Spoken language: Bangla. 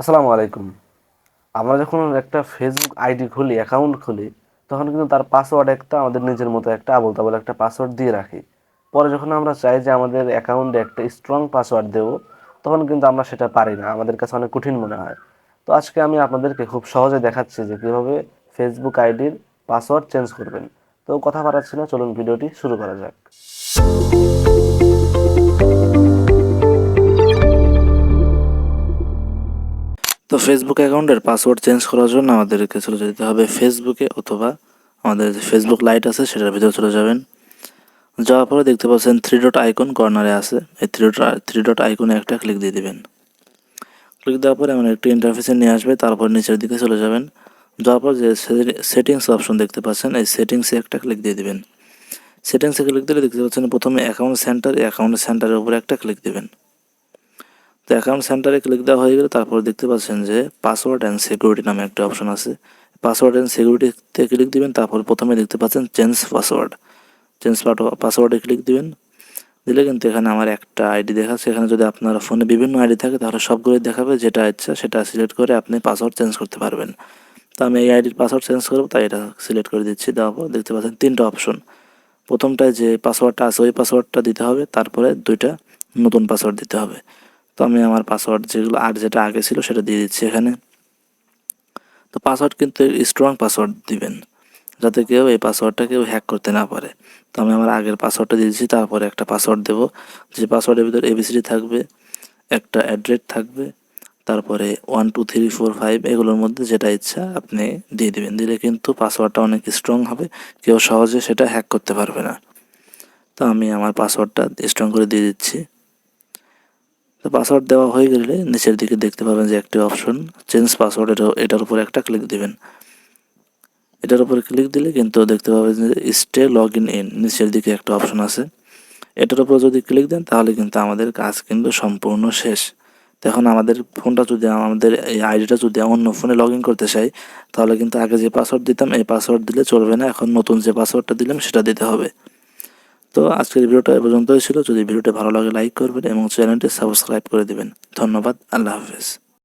আসসালামু আলাইকুম। আমরা যখন একটা ফেসবুক আইডি খুলি অ্যাকাউন্ট খুলি, তখন কিন্তু তার পাসওয়ার্ড একটা আমাদের নিজের মতো একটা আবল তাবল একটা পাসওয়ার্ড দিয়ে রাখি। পরে যখন আমরা চাই যে আমাদের অ্যাকাউন্টে একটা স্ট্রং পাসওয়ার্ড দেবো, তখন কিন্তু আমরা সেটা পারি না। আমাদের কাছে অনেক কঠিন মনে হয়। তো আজকে আমি আপনাদেরকে খুব সহজে দেখাচ্ছি যে কীভাবে ফেসবুক আইডির পাসওয়ার্ড চেঞ্জ করবেন। তো কথা বাড়াচ্ছি না, চলুন ভিডিওটি শুরু করা যাক। তো ফেসবুক অ্যাকাউন্টের পাসওয়ার্ড চেঞ্জ করার জন্য আমাদেরকে চলে যেতে হবে ফেসবুকে অথবা আমাদের যে ফেসবুক লাইট আছে সেটার ভিতরে চলে যাবেন। যাওয়ার পরে দেখতে পাচ্ছেন থ্রি ডট আইকন কর্নারে আছে। এই থ্রি ডট থ্রি ডট আইকনে একটা ক্লিক দিয়ে দিবেন। ক্লিক দেওয়ার পরে এমন একটি ইন্টারফেসে নিয়ে আসবে, তারপর নিচের দিকে চলে যাবেন। যাওয়ার পর যে সেটিংস অপশন দেখতে পাচ্ছেন, এই সেটিংসে একটা ক্লিক দিয়ে দিবেন। সেটিংসে ক্লিক দিলে দেখতে পাচ্ছেন প্রথমে অ্যাকাউন্ট সেন্টার অ্যাকাউন্ট সেন্টারের উপরে একটা ক্লিক দিবেন। তো অ্যাকাউন্ট সেন্টারে ক্লিক দেওয়া হয়ে গেলে তারপর দেখতে পাচ্ছেন যে পাসওয়ার্ড অ্যান্ড সিকিউরিটি নামে একটা অপশন আছে। পাসওয়ার্ড অ্যান্ড সিকিউরিটিতে ক্লিক দিবেন, তারপর প্রথমে দেখতে পাচ্ছেন চেঞ্জ পাসওয়ার্ড চেঞ্জ পাসওয়ার্ডে ক্লিক দিবেন। দিলে কিন্তু এখানে আমার একটা আইডি দেখাচ্ছে। এখানে যদি আপনার ফোনে বিভিন্ন আইডি থাকে, তাহলে সবগুলোই দেখাবে। যেটা ইচ্ছা সেটা সিলেক্ট করে আপনি পাসওয়ার্ড চেঞ্জ করতে পারবেন। তো আমি এই আইডির পাসওয়ার্ড চেঞ্জ করব, তাই এটা সিলেক্ট করে দিচ্ছি। দেওয়ার পর দেখতে পাচ্ছেন তিনটা অপশন প্রথমটায় যে পাসওয়ার্ডটা আছে, ওই পাসওয়ার্ডটা দিতে হবে। তারপরে দুইটা নতুন পাসওয়ার্ড দিতে হবে। তো আমি আমার পাসওয়ার্ড যেগুলো আর যেটা আগে ছিল সেটা দিয়ে দিচ্ছি এখানে। তো পাসওয়ার্ড কিন্তু স্ট্রং পাসওয়ার্ড দিবেন, যাতে কেউ এই পাসওয়ার্ডটা কেউ হ্যাক করতে না পারে। তো আমি আমার আগের পাসওয়ার্ডটা দিয়ে দিচ্ছি, তারপরে একটা পাসওয়ার্ড দেবো। যে পাসওয়ার্ডের ভিতরে এবিসিডি থাকবে, একটা অ্যাড্রেস থাকবে, তারপরে one two three four five এগুলোর মধ্যে যেটা ইচ্ছা আপনি দিয়ে দিবেন। দিলে কিন্তু পাসওয়ার্ডটা অনেক স্ট্রং হবে, কেউ সহজে সেটা হ্যাক করতে পারবে না। তো আমি আমার পাসওয়ার্ডটা স্ট্রং করে দিয়ে দিচ্ছি। তো পাসওয়ার্ড দেওয়া হয়ে গেলে নিচের দিকে দেখতে পাবেন যে একটি অপশন চেঞ্জ পাসওয়ার্ড এটা এটার উপর একটা ক্লিক দিবেন। এটার উপরে ক্লিক দিলে কিন্তু দেখতে পাবেন যে স্টে লগ ইন ইন নিচের দিকে একটা অপশন আছে। এটার উপরে যদি ক্লিক দেন, তাহলে কিন্তু আমাদের কাজ কিন্তু সম্পূর্ণ শেষ। এখন আমাদের ফোনটা যদি, আমাদের এই আইডিটা যদি অন্য ফোনে লগ ইন করতে চাই, তাহলে কিন্তু আগে যে পাসওয়ার্ড দিতাম, এই পাসওয়ার্ড দিলে চলবে না। এখন নতুন যে পাসওয়ার্ডটা দিলাম, সেটা দিতে হবে। তো আজকের ভিডিওটা এ পর্যন্তই ছিল। যদি ভিডিওটা ভালো লাগে লাইক করবেন এবং চ্যানেলটি সাবস্ক্রাইব করে দিবেন। ধন্যবাদ, আল্লাহ হাফেজ।